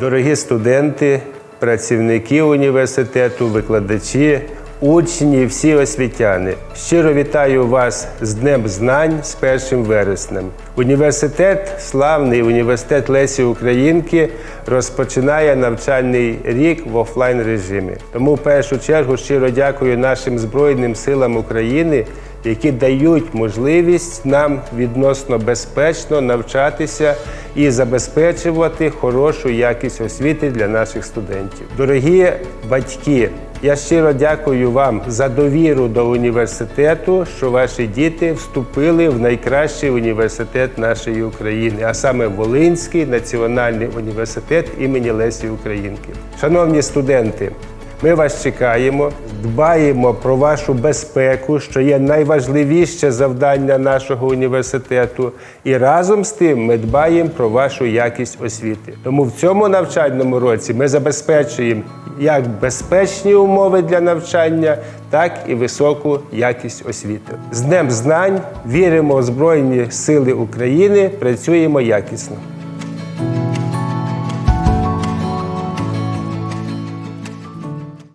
Дорогі студенти, працівники університету, викладачі, учні, всі освітяни. Щиро вітаю вас з Днем Знань з 1 вереснем. Університет, славний університет Лесі Українки, розпочинає навчальний рік в офлайн режимі. Тому в першу чергу щиро дякую нашим Збройним силам України, які дають можливість нам відносно безпечно навчатися і забезпечувати хорошу якість освіти для наших студентів. Дорогі батьки, я щиро дякую вам за довіру до університету, що ваші діти вступили в найкращий університет нашої України, а саме Волинський національний університет імені Лесі Українки. Шановні студенти, ми вас чекаємо, дбаємо про вашу безпеку, що є найважливіше завдання нашого університету. І разом з тим ми дбаємо про вашу якість освіти. Тому в цьому навчальному році ми забезпечуємо як безпечні умови для навчання, так і високу якість освіти. З Днем знань віримо в Збройні Сили України, працюємо якісно.